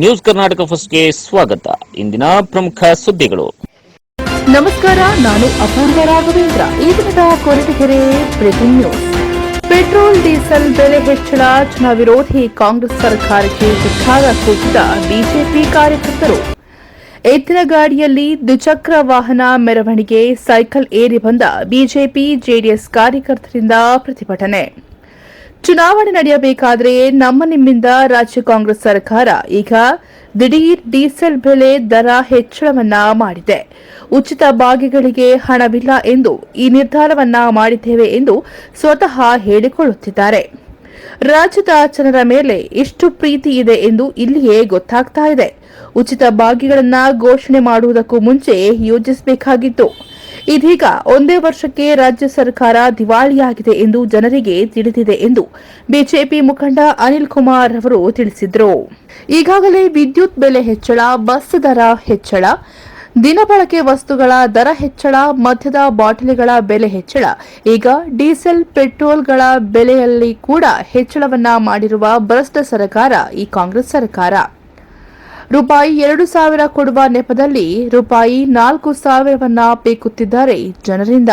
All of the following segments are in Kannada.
ನ್ಯೂಸ್ ಕರ್ನಾಟಕ ಫಸ್ಟ್ಗೆ ಸ್ವಾಗತ. ಇಂದಿನ ಪ್ರಮುಖ ಸುದ್ದಿಗಳು. ನಮಸ್ಕಾರ, ನಾನು ಅಪೂರ್ವ ರಾಘವೇಂದ್ರ. ಈ ದಿನದ Koratagere breaking news petrol, diesel ಬೆಲೆ ಹೆಚ್ಚಳ ವಿರೋಧಿ ಕಾಂಗ್ರೆಸ್ ಸರ್ಕಾರಕ್ಕೆ ಧಿಕ್ಕಾರ ಕೂಗಿದ ಬಿಜೆಪಿ ಕಾರ್ಯಕರ್ತರು. ಎತ್ತಿನ ಗಾಡಿಯಲ್ಲಿ ದ್ವಿಚಕ್ರ ವಾಹನ ಮೆರವಣಿಗೆ, ಸೈಕಲ್ ಏರಿ ಬಂದ ಬಿಜೆಪಿ, ಜೆಡಿಎಸ್ ಕಾರ್ಯಕರ್ತರಿಂದ ಪ್ರತಿಭಟನೆ. ಚುನಾವಣೆ ನಡೆಯಬೇಕಾದರೆ ನಮ್ಮ ನಿಮ್ಮಿಂದ ರಾಜ್ಯ ಕಾಂಗ್ರೆಸ್ ಸರ್ಕಾರ ಈಗ ದಿಢೀರ್ ಡೀಸೆಲ್ ಬೆಲೆ ದರ ಹೆಚ್ಚಳವನ್ನ ಮಾಡಿದೆ. ಉಚಿತ ಬಾಗಿಗಳಿಗೆ ಹಣವಿಲ್ಲ ಎಂದು ಈ ನಿರ್ಧಾರವನ್ನ ಮಾಡಿದ್ದೇವೆ ಎಂದು ಸ್ವತಃ ಹೇಳಿಕೊಳ್ಳುತ್ತಿದ್ದಾರೆ. ರಾಜ್ಯದ ಜನರ ಮೇಲೆ ಎಷ್ಟು ಪ್ರೀತಿ ಇದೆ ಎಂದು ಇಲ್ಲಿಯೇ ಗೊತ್ತಾಗ್ತಾ ಇದೆ. ಉಚಿತ ಬಾಗಿಗಳನ್ನ ಘೋಷಣೆ ಮಾಡುವುದಕ್ಕೂ ಮುಂಚೆ ಯೋಜಿಸಬೇಕಾಗಿತ್ತು. ಇದೀಗ ಒಂದೇ ವರ್ಷಕ್ಕೆ ರಾಜ್ಯ ಸರ್ಕಾರ ದಿವಾಳಿಯಾಗಿದೆ ಎಂದು ಜನರಿಗೆ ತಿಳಿದಿದೆ ಎಂದು ಬಿಜೆಪಿ ಮುಖಂಡ ಅನಿಲ್ ಕುಮಾರ್ ಅವರು ತಿಳಿಸಿದರು. ಈಗಾಗಲೇ ವಿದ್ಯುತ್ ಬೆಲೆ ಹೆಚ್ಚಳ, ಬಸ್ ದರ ಹೆಚ್ಚಳ ದಿನಬಳಕೆ ವಸ್ತುಗಳ ದರ ಹೆಚ್ಚಳ, ಮದ್ಯದ ಬಾಟಲಿಗಳ ಬೆಲೆ ಹೆಚ್ಚಳ, ಈಗ ಡೀಸೆಲ್, ಪೆಟ್ರೋಲ್ಗಳ ಬೆಲೆಯಲ್ಲಿ ಕೂಡ ಹೆಚ್ಚಳವನ್ನ ಮಾಡಿರುವ ಭ್ರಷ್ಟ ಸರ್ಕಾರ ಈ ಕಾಂಗ್ರೆಸ್ ಸರ್ಕಾರ. ರೂಪಾಯಿ ಎರಡು ಸಾವಿರ ಕೊಡುವ ನೆಪದಲ್ಲಿ ರೂಪಾಯಿ ನಾಲ್ಕು ಸಾವಿರವನ್ನ ಬೇಕುತ್ತಿದ್ದಾರೆ ಜನರಿಂದ.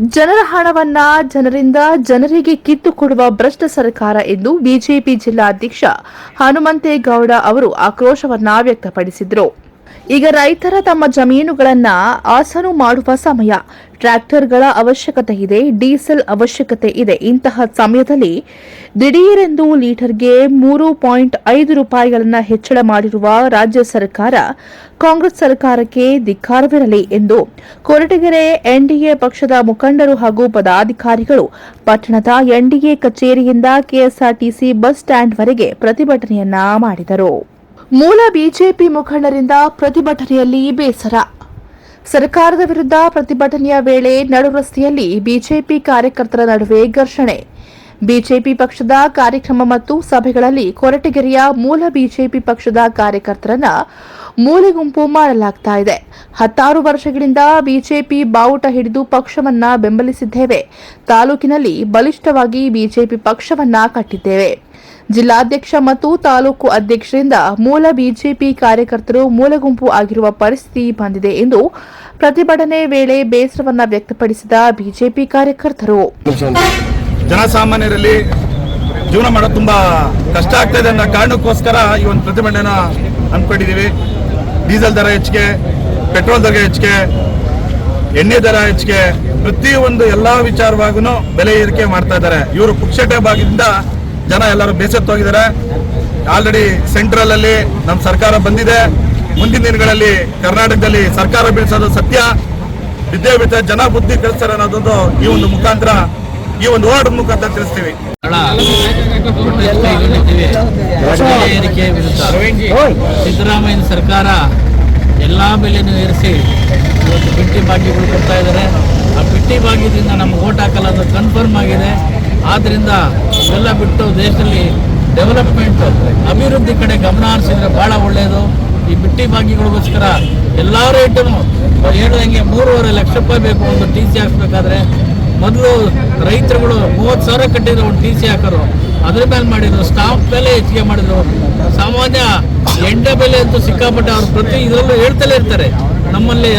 ಜನರ ಹಣವನ್ನ ಜನರಿಂದ ಜನರಿಗೆ ಕಿತ್ತು ಕೊಡುವ ಭ್ರಷ್ಟ ಸರ್ಕಾರ ಎಂದು ಬಿಜೆಪಿ ಜಿಲ್ಲಾಧ್ಯಕ್ಷ ಹನುಮಂತೇಗೌಡ ಅವರು ಆಕ್ರೋಶವನ್ನ ವ್ಯಕ್ತಪಡಿಸಿದರು. ಈಗ ರೈತರ ತಮ್ಮ ಜಮೀನುಗಳನ್ನ ಆಸನು ಮಾಡುವ ಸಮಯ. ಟ್ರ್ಯಾಕ್ಟರ್ಗಳ ಅವಶ್ಯಕತೆ ಇದೆ, ಡೀಸೆಲ್ ಅವಶ್ಯಕತೆ ಇದೆ. ಇಂತಹ ಸಮಯದಲ್ಲಿ ದಿಢೀರೆಂದು ಲೀಟರ್ಗೆ ಮೂರು ಪಾಯಿಂಟ್ ಐದು ರೂಪಾಯಿಗಳನ್ನು ಹೆಚ್ಚಳ ಮಾಡಿರುವ ರಾಜ್ಯ ಸರ್ಕಾರ ಕಾಂಗ್ರೆಸ್ ಸರ್ಕಾರಕ್ಕೆ ಧಿಕ್ಕಾರವಿರಲಿ ಎಂದು ಕೊರಟಗೆರೆ ಎನ್ಡಿಎ ಪಕ್ಷದ ಮುಖಂಡರು ಹಾಗೂ ಪದಾಧಿಕಾರಿಗಳು ಪಟ್ಟಣದ ಎನ್ಡಿಎ ಕಚೇರಿಯಿಂದ ಕೆಎಸ್ಆರ್ಟಿಸಿ ಬಸ್ ಸ್ಟ್ಯಾಂಡ್ವರೆಗೆ ಪ್ರತಿಭಟನೆಯನ್ನ ಮಾಡಿದರು. ಮೂಲ ಬಿಜೆಪಿ ಮುಖಂಡರಿಂದ ಪ್ರತಿಭಟನೆಯಲ್ಲಿ ಬೇಸರ. ಸರ್ಕಾರದ ವಿರುದ್ಧ ಪ್ರತಿಭಟನೆಯ ವೇಳೆ ನಡು ರಸ್ತೆಯಲ್ಲಿ ಬಿಜೆಪಿ ಕಾರ್ಯಕರ್ತರ ನಡುವೆ ಘರ್ಷಣೆ. ಬಿಜೆಪಿ ಪಕ್ಷದ ಕಾರ್ಯಕ್ರಮ ಮತ್ತು ಸಭೆಗಳಲ್ಲಿ ಕೊರಟಗೆರೆಯ ಮೂಲ ಬಿಜೆಪಿ ಪಕ್ಷದ ಕಾರ್ಯಕರ್ತರನ್ನ ಮೂಲೆ ಗುಂಪು ಮಾಡಲಾಗ್ತಾ ಇದೆ. ಹತ್ತಾರು ವರ್ಷಗಳಿಂದ ಬಿಜೆಪಿ ಬಾವುಟ ಹಿಡಿದು ಪಕ್ಷವನ್ನ ಬೆಂಬಲಿಸಿದ್ದೇವೆ. ತಾಲೂಕಿನಲ್ಲಿ ಬಲಿಷ್ಠವಾಗಿ ಬಿಜೆಪಿ ಪಕ್ಷವನ್ನ ಕಟ್ಟಿದ್ದೇವೆ. ಜಿಲ್ಲಾಧ್ಯಕ್ಷ ಮತ್ತು ತಾಲೂಕು ಅಧ್ಯಕ್ಷರಿಂದ ಮೂಲ ಬಿಜೆಪಿ ಕಾರ್ಯಕರ್ತರು ಮೂಲಗುಂಪು ಆಗಿರುವ ಪರಿಸ್ಥಿತಿ ಬಂದಿದೆ ಎಂದು ಪ್ರತಿಭಟನೆ ವೇಳೆ ಬೇಸರವನ್ನ ವ್ಯಕ್ತಪಡಿಸಿದ ಬಿಜೆಪಿ ಕಾರ್ಯಕರ್ತರು. ಜನಸಾಮಾನ್ಯರಲ್ಲಿ ಜೀವನ ಮಾಡೋದು ತುಂಬಾ ಕಷ್ಟ ಆಗ್ತಾ ಇದೆ ಅನ್ನೋ ಕಾರಣಕ್ಕೋಸ್ಕರ ಈ ಒಂದು ಪ್ರತಿಭಟನೆ ಅನ್ಕೊಂಡಿದ್ದೀವಿ ಡೀಸೆಲ್ ದರ ಹೆಚ್ಚಿಗೆ, ಪೆಟ್ರೋಲ್ ದರ ಹೆಚ್ಚಿಗೆ, ಎಣ್ಣೆ ದರ ಹೆಚ್ಚಿಗೆ, ಪ್ರತಿಯೊಂದು ಎಲ್ಲಾ ವಿಚಾರವಾಗೂ ಬೆಲೆ ಏರಿಕೆ ಮಾಡ್ತಾ ಇದ್ದಾರೆ. ಇವರು ಪುಕ್ಷಟೆ ಭಾಗದಿಂದ ಜನ ಎಲ್ಲರೂ ಬೇಸತ್ತೋಗಿದ್ದಾರೆ ಆಲ್ರೆಡಿ ಸೆಂಟ್ರಲ್ ಅಲ್ಲಿ ನಮ್ಮ ಸರ್ಕಾರ ಬಂದಿದೆ. ಮುಂದಿನ ದಿನಗಳಲ್ಲಿ ಕರ್ನಾಟಕದಲ್ಲಿ ಸರ್ಕಾರ ಬೀಳಿಸೋದು ಸತ್ಯ. ವಿದ್ಯಾಭ್ಯಾಸ, ಜನ ಬುದ್ಧಿ ಕಳಿಸ್ತಾರೆ ಅನ್ನೋದೊಂದು ಈ ಒಂದು ಮುಖಾಂತರ, ಈ ಒಂದು ಹೋರಾಟದ ಮುಖಾಂತರ ತಿಳಿಸ್ತೀವಿ. ಏರಿಕೆ ಸಿದ್ದರಾಮಯ್ಯ ಸರ್ಕಾರ ಎಲ್ಲ ಬೆಲೆನೂ ಏರಿಸಿ ಇವತ್ತು ಬಿಟ್ಟಿ ಭಾಗ್ಯಗಳು ಕೊಡ್ತಾ ಇದ್ದಾರೆ. ಆ ಬಿಟ್ಟಿ ಭಾಗ್ಯದಿಂದ ನಮ್ಗೆ ಓಟ್ ಹಾಕಲ್ಲ ಅದು ಕನ್ಫರ್ಮ್ ಆಗಿದೆ. ಆದ್ದರಿಂದ ಇವೆಲ್ಲ ಬಿಟ್ಟು ದೇಶದಲ್ಲಿ ಡೆವಲಪ್ಮೆಂಟ್ ಅಭಿವೃದ್ಧಿ ಕಡೆ ಗಮನ ಹರಿಸಿದ್ರೆ ಬಹಳ ಒಳ್ಳೆಯದು ಈ ಬಿಟ್ಟಿ ಭಾಗ್ಯಗಳಿಗೋಸ್ಕರ ಎಲ್ಲ ರೇಟನ್ನು ಹೇಳ್ದಂಗೆ ಮೂರುವರೆ ಲಕ್ಷ ರೂಪಾಯಿ ಬೇಕು ಒಂದು ಟಿ ಸಿ ಹಾಕ್ಸ್ಬೇಕಾದ್ರೆ ಮೊದಲು ರೈತರುಗಳು ಮೂವತ್ತು ಸಾವಿರ ಕಟ್ಟಿದ್ರು ಒಂದು ಟಿ ಸಿ ಹಾಕೋರು. ಅದ್ರ ಮೇಲೆ ಮಾಡಿದ್ರು ಸ್ಟಾಫ್ ಬೆಲೆ ಹೆಚ್ಚಿಗೆ ಮಾಡಿದ್ರು. ಸಾಮಾನ್ಯ ಎಂಡೆ ಬೆಲೆ ಅಂತೂ ಸಿಕ್ಕಾಪಟ್ಟೆ ಅವ್ರು ಪ್ರತಿ ಇದರಲ್ಲೂ ಹೇಳ್ತಲೇ ಇರ್ತಾರೆ. ನಮ್ಮಲ್ಲಿ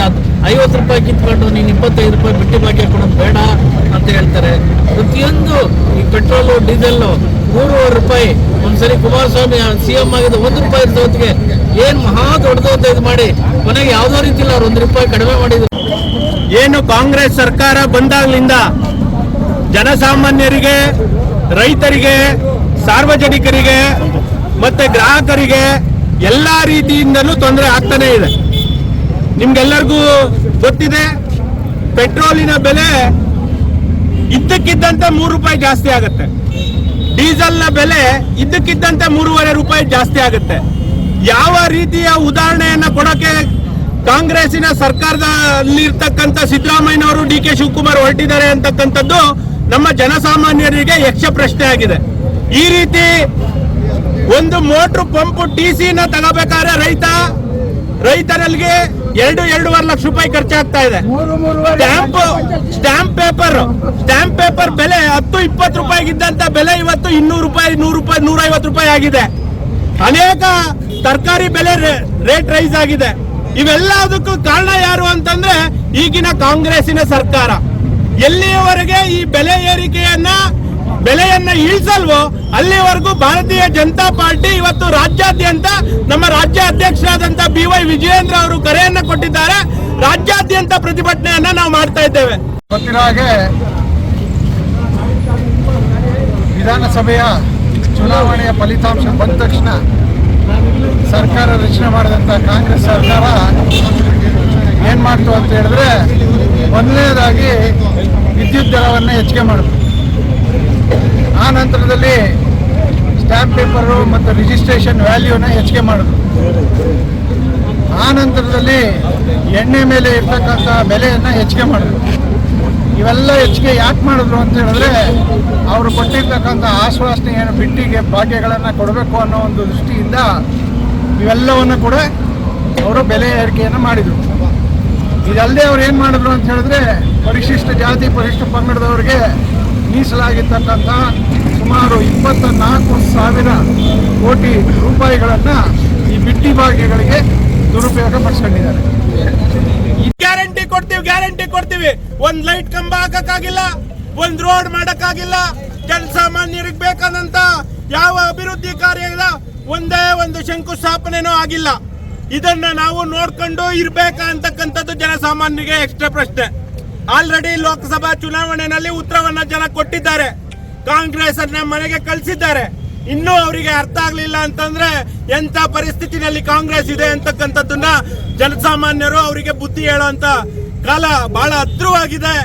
ಐವತ್ತು ರೂಪಾಯಿ ಕಿತ್ಕೊಂಡು ನೀನು ಇಪ್ಪತ್ತೈದು ರೂಪಾಯಿ ಬಿಟ್ಟಿ ಭಾಗ್ಯ ಕೊಡೋದು ಬೇಡ ಅಂತ ಹೇಳ್ತಾರೆ. ಪ್ರತಿಯೊಂದು ಪೆಟ್ರೋಲು, ಡೀಸೆಲ್ಲು ಮೂರುವರೆ ರೂಪಾಯಿ. ಒಂದ್ಸರಿ ಕುಮಾರಸ್ವಾಮಿ ಸಿ ಎಂ ಆಗಿದ್ದು ಒಂದು ರೂಪಾಯಿ ಇರ್ತ ಹೊತ್ತಿಗೆ ಏನು ಮಹಾ ದೊಡ್ಡದಂತ ಇದು ಮಾಡಿ ಕೊನೆಗೆ ಯಾವುದೋ ಇಲ್ಲ, ಅವ್ರು ಒಂದು ರೂಪಾಯಿ ಕಡಿಮೆ ಮಾಡಿದ್ರು. ಏನು ಕಾಂಗ್ರೆಸ್ ಸರ್ಕಾರ ಬಂದಾಗ್ಲಿಂದ ಜನಸಾಮಾನ್ಯರಿಗೆ, ರೈತರಿಗೆ, ಸಾರ್ವಜನಿಕರಿಗೆ ಮತ್ತೆ ಗ್ರಾಹಕರಿಗೆ ಎಲ್ಲಾ ರೀತಿಯಿಂದಲೂ ತೊಂದರೆ ಆಗ್ತಾನೆ ಇದೆ. ನಿಮ್ಗೆಲ್ಲರಿಗೂ ಗೊತ್ತಿದೆ, ಪೆಟ್ರೋಲಿನ ಬೆಲೆ ಇದ್ದಕ್ಕಿದ್ದಂತೆ ಮೂರು ರೂಪಾಯಿ ಜಾಸ್ತಿ ಆಗುತ್ತೆ. ಡೀಸೆಲ್ನ ಬೆಲೆ ಇದ್ದಕ್ಕಿದ್ದಂತೆ ಮೂರುವರೆ ರೂಪಾಯಿ ಜಾಸ್ತಿ ಆಗುತ್ತೆ. ಯಾವ ರೀತಿಯ ಉದಾಹರಣೆಯನ್ನ ಕೊಡೋಕೆ ಕಾಂಗ್ರೆಸ್ಸಿನ ಸರ್ಕಾರದಲ್ಲಿರ್ತಕ್ಕಂಥ ಸಿದ್ದರಾಮಯ್ಯನವರು ಡಿ ಕೆ ಶಿವಕುಮಾರ್ ಹೊರಟಿದ್ದಾರೆ ಅಂತಕ್ಕಂಥದ್ದು ನಮ್ಮ ಜನಸಾಮಾನ್ಯರಿಗೆ ಯಕ್ಷ ಪ್ರಶ್ನೆ ಆಗಿದೆ. ಈ ರೀತಿ ಒಂದು ಮೋಟ್ರ್ ಪಂಪ್ ಟಿ ಸಿನ ತಗೋಬೇಕಾದ್ರೆ ರೈತ ರೈತರಲ್ಲಿ ಎರಡು ಎರಡೂವರೆ ಲಕ್ಷ ರೂಪಾಯಿ ಖರ್ಚಾಗ್ತಾ ಇದೆ. Stamp stamp paper stamp paper ಬೆಲೆ ಹತ್ತು ಇಪ್ಪತ್ತು ರೂಪಾಯಿಗಿದ್ದಂತ ಬೆಲೆ ಇವತ್ತು ಇನ್ನೂರು ರೂಪಾಯಿ ನೂರು ರೂಪಾಯಿ ನೂರೈವತ್ತು ರೂಪಾಯಿ ಆಗಿದೆ. ಅನೇಕ ತರಕಾರಿ ಬೆಲೆ ರೇಟ್ ರೈಸ್ ಆಗಿದೆ. ಇವೆಲ್ಲದಕ್ಕೂ ಕಾರಣ ಯಾರು ಅಂತಂದ್ರೆ ಈಗಿನ ಕಾಂಗ್ರೆಸ್ಸಿನ ಸರ್ಕಾರ. ಎಲ್ಲಿಯವರೆಗೆ ಈ ಬೆಲೆ ಏರಿಕೆಯನ್ನ ಬೆಲೆಯನ್ನ ಇಳಿಸಲ್ವೋ ಅಲ್ಲಿವರೆಗೂ ಭಾರತೀಯ ಜನತಾ ಪಾರ್ಟಿ ಇವತ್ತು ರಾಜ್ಯಾದ್ಯಂತ ನಮ್ಮ ರಾಜ್ಯ ಅಧ್ಯಕ್ಷರಾದಂತ ಬಿ ವೈ ವಿಜಯೇಂದ್ರ ಅವರು ಕರೆಯನ್ನ ಕೊಟ್ಟಿದ್ದಾರೆ. ರಾಜ್ಯಾದ್ಯಂತ ಪ್ರತಿಭಟನೆಯನ್ನ ನಾವು ಮಾಡ್ತಾ ಇದ್ದೇವೆ. ಗೊತ್ತಿರ ಹಾಗೆ ವಿಧಾನಸಭೆಯ ಚುನಾವಣೆಯ ಫಲಿತಾಂಶ ಬಂದ ತಕ್ಷಣ ಸರ್ಕಾರ ರಚನೆ ಮಾಡಿದಂಥ ಕಾಂಗ್ರೆಸ್ ಸರ್ಕಾರ ಏನು ಮಾಡ್ತು ಅಂತ ಹೇಳಿದ್ರೆ ಮೊದಲನೇದಾಗಿ ವಿದ್ಯುತ್ ದರವನ್ನು ಹೆಚ್ಚಿಗೆ ಮಾಡಿತು ಆ ನಂತರದಲ್ಲಿ ಸ್ಟ್ಯಾಂಪ್ ಪೇಪರು ಮತ್ತು ರಿಜಿಸ್ಟ್ರೇಷನ್ ವ್ಯಾಲ್ಯೂನ ಹೆಚ್ಚಿಗೆ ಮಾಡಿದ್ರು ಆ ನಂತರದಲ್ಲಿ ಎಣ್ಣೆ ಮೇಲೆ ಇರ್ತಕ್ಕಂಥ ಬೆಲೆಯನ್ನು ಹೆಚ್ಚಿಗೆ ಮಾಡಿದ್ರು ಇವೆಲ್ಲ ಹೆಚ್ಚಿಗೆ ಯಾಕೆ ಮಾಡಿದ್ರು ಅಂತ ಹೇಳಿದ್ರೆ, ಅವರು ಕೊಟ್ಟಿರ್ತಕ್ಕಂಥ ಆಶ್ವಾಸನೆ ಏನು ಬಿಟ್ಟಿಗೆ ಭಾಗ್ಯಗಳನ್ನು ಕೊಡಬೇಕು ಅನ್ನೋ ಒಂದು ದೃಷ್ಟಿಯಿಂದ ಇವೆಲ್ಲವನ್ನು ಕೂಡ ಅವರು ಬೆಲೆ ಏರಿಕೆಯನ್ನು ಮಾಡಿದರು. ಇದಲ್ಲದೆ ಅವ್ರು ಏನು ಮಾಡಿದ್ರು ಅಂತ ಹೇಳಿದ್ರೆ, ಪರಿಶಿಷ್ಟ ಜಾತಿ, ಪರಿಶಿಷ್ಟ ಪಂಗಡದವ್ರಿಗೆ ಮೀಸಲಾಗಿರ್ತಕ್ಕಂಥ ಸುಮಾರು ಇಪ್ಪತ್ತ ನಾಲ್ಕು ಸಾವಿರ ಕೋಟಿ ರೂಪಾಯಿಗಳನ್ನು ಈ ಬಿಟ್ಟಿ ಭಾಗ್ಯಗಳಿಗೆ ದುರುಪಯೋಗ ಪಡಿಸ್ಕೊಂಡಿದ್ದಾರೆ ಗ್ಯಾರಂಟಿ ಕೊಡ್ತೀವಿ ಗ್ಯಾರಂಟಿ ಕೊಡ್ತೀವಿ. ಒಂದ್ ಲೈಟ್ ಕಂಬ ಹಾಕಕ್ಕಾಗಿಲ್ಲ, ಒಂದ್ ರೋಡ್ ಮಾಡಕ್ಕಾಗಿಲ್ಲ ಜನಸಾಮಾನ್ಯರಿಗೆ ಬೇಕಾದಂತ ಯಾವ ಅಭಿವೃದ್ಧಿ ಕಾರ್ಯ ಇಲ್ಲ, ಒಂದೇ ಒಂದು ಶಂಕುಸ್ಥಾಪನೆನೂ ಆಗಿಲ್ಲ. ಇದನ್ನ ನಾವು ನೋಡ್ಕೊಂಡು ಇರ್ಬೇಕಾ ಅಂತಕ್ಕಂಥದ್ದು ಜನಸಾಮಾನ್ಯರಿಗೆ ಎಕ್ಸ್ಟ್ರಾ ಪ್ರಶ್ನೆ. ಆಲ್ರೆಡಿ ಲೋಕಸಭಾ ಚುನಾವಣೆಯಲ್ಲಿ ಉತ್ತರವನ್ನ ಜನ ಕೊಟ್ಟಿದ್ದಾರೆ. ಕಾಂಗ್ರೆಸ್ ಅನ್ನ ಮನೆಗೆ ಕಳಿಸಿದ್ದಾರೆ. ಇನ್ನೂ ಅವರಿಗೆ ಅರ್ಥ ಆಗ್ಲಿಲ್ಲ ಅಂತಂದ್ರೆ ಎಂತ ಪರಿಸ್ಥಿತಿನಲ್ಲಿ ಕಾಂಗ್ರೆಸ್ ಇದೆ ಅಂತಕ್ಕಂಥದ್ದನ್ನ ಜನಸಾಮಾನ್ಯರು ಅವರಿಗೆ ಬುದ್ಧಿ ಹೇಳೋಂತ ಕಾಲ ಬಹಳ ಹತ್ರವಾಗಿದೆ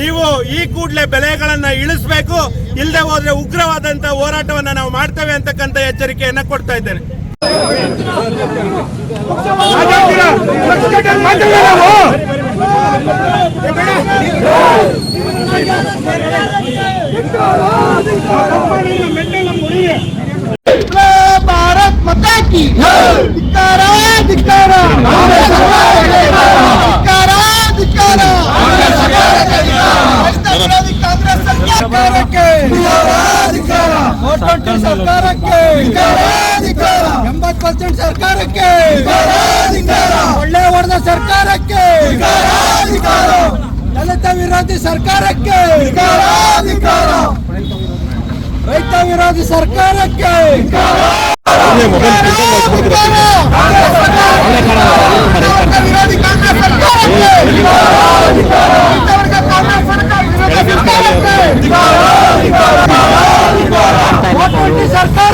ನೀವು ಈ ಕೂಡಲೇ ಬೆಲೆಗಳನ್ನ ಇಳಿಸ್ಬೇಕು ಇಲ್ಲದೆ ಹೋದ್ರೆ ಉಗ್ರವಾದಂತ ಹೋರಾಟವನ್ನ ನಾವು ಮಾಡ್ತೇವೆ ಅಂತಕ್ಕಂಥ ಎಚ್ಚರಿಕೆಯನ್ನ ಕೊಡ್ತಾ ಇದ್ದೇನೆ. ಭಾರತ್ ಮತಾ ಕಿ ಧಿಕ್ಕಾರ ಧಿಕ್ಕಾರ ಧಿಕ್ಕಾರ ಧಿಕ್ಕಾರ ವಿರೋಧಿ ಕಾಂಗ್ರೆಸ್ ಸರ್ಕಾರಕ್ಕೆ ಫೋರ್ಟಿ ಸರ್ಕಾರಕ್ಕೆ ಎಂಬತ್ತು ಪರ್ಸೆಂಟ್ ಸರ್ಕಾರಕ್ಕೆ ಒಳ್ಳೆ ಹೊಡೆದ ಸರ್ಕಾರಕ್ಕೆ ದಲಿತ ವಿರೋಧಿ ಸರ್ಕಾರಕ್ಕೆ ರೈತ ವಿರೋಧಿ ಸರ್ಕಾರಕ್ಕೆ. ವಿರೋಧಿ